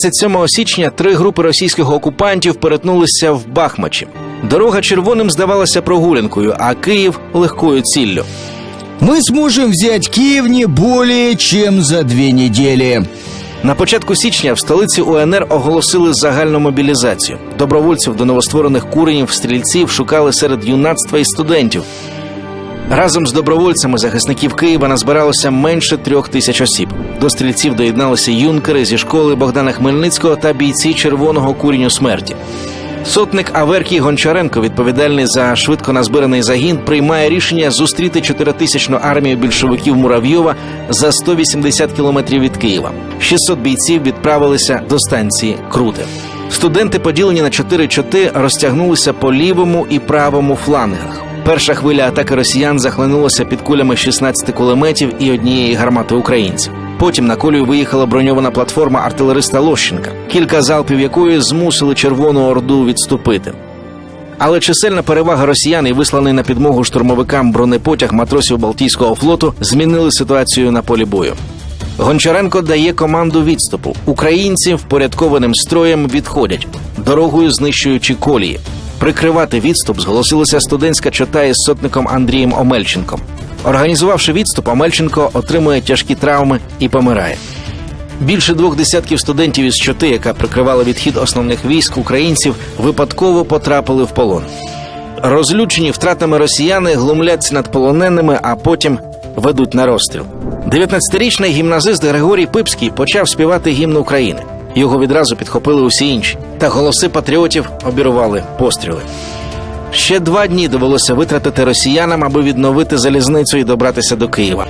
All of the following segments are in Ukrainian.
27 січня три групи російських окупантів перетнулися в Бахмачі. Дорога червоним здавалася прогулянкою, а Київ легкою ціллю. Мы сможем взять Киев не более чем за две недели. На початку січня в столиці УНР оголосили загальну мобілізацію. Добровольців до новостворених куренів стрільців шукали серед юнацтва і студентів. Разом з добровольцями захисників Києва назбиралося менше трьох тисяч осіб. До стрільців доєдналися юнкери зі школи Богдана Хмельницького та бійці червоного куреню смерті. Сотник Аверкій Гончаренко, відповідальний за швидко назбираний загін, приймає рішення зустріти чотиритисячну армію більшовиків Муравйова за 180 кілометрів від Києва. 600 бійців відправилися до станції Круте. Студенти, поділені на чотири чоти, розтягнулися по лівому і правому флангах. Перша хвиля атаки росіян захлинулася під кулями 16 кулеметів і однієї гармати українців. Потім на колію виїхала броньована платформа артилериста Лощенка, кілька залпів якої змусили Червону Орду відступити. Але чисельна перевага росіян і висланий на підмогу штурмовикам бронепотяг матросів Балтійського флоту змінили ситуацію на полі бою. Гончаренко дає команду відступу. Українці впорядкованим строєм відходять, дорогою знищуючи колії. Прикривати відступ зголосилася студентська чота із сотником Андрієм Омельченком. Організувавши відступ, Омельченко отримує тяжкі травми і помирає. Більше двох десятків студентів із чоти, яка прикривала відхід основних військ українців, випадково потрапили в полон. Розлючені втратами росіяни глумляться над полоненими, а потім ведуть на розстріл. 19-річний гімназист Григорій Пипський почав співати гімн України. Його відразу підхопили усі інші, та голоси патріотів обірвали постріли. Ще два дні довелося витратити росіянам, аби відновити залізницю і добратися до Києва.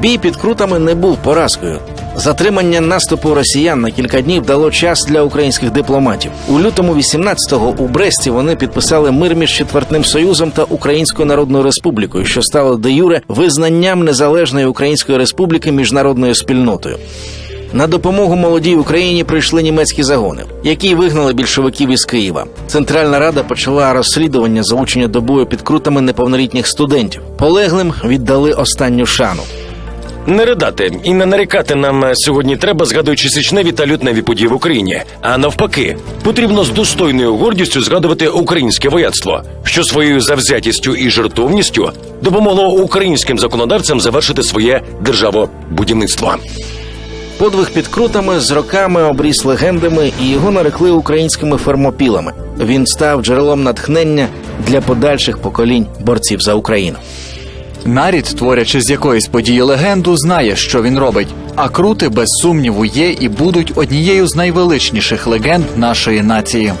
Бій під крутами не був поразкою. Затримання наступу росіян на кілька днів дало час для українських дипломатів. У лютому 18-го у Бресті вони підписали мир між Четвертним Союзом та Українською Народною Республікою, що стало де юре визнанням незалежної Української Республіки міжнародною спільнотою. На допомогу молодій Україні прийшли німецькі загони, які вигнали більшовиків із Києва. Центральна рада почала розслідування залучення до бою під крутами неповнолітніх студентів. Полеглим віддали останню шану. Не ридати і не нарікати нам е, сьогодні треба, згадуючи січневі та лютневі події в Україні. А навпаки, потрібно з достойною гордістю згадувати українське вояцтво, що своєю завзятістю і жертовністю допомогло українським законодавцям завершити своє державобудівництво. Подвиг під крутами з роками обріс легендами і його нарекли українськими фермопілами. Він став джерелом натхнення для подальших поколінь борців за Україну. Нарід, творячи з якоїсь події легенду, знає, що він робить. А крути, без сумніву, є і будуть однією з найвеличніших легенд нашої нації.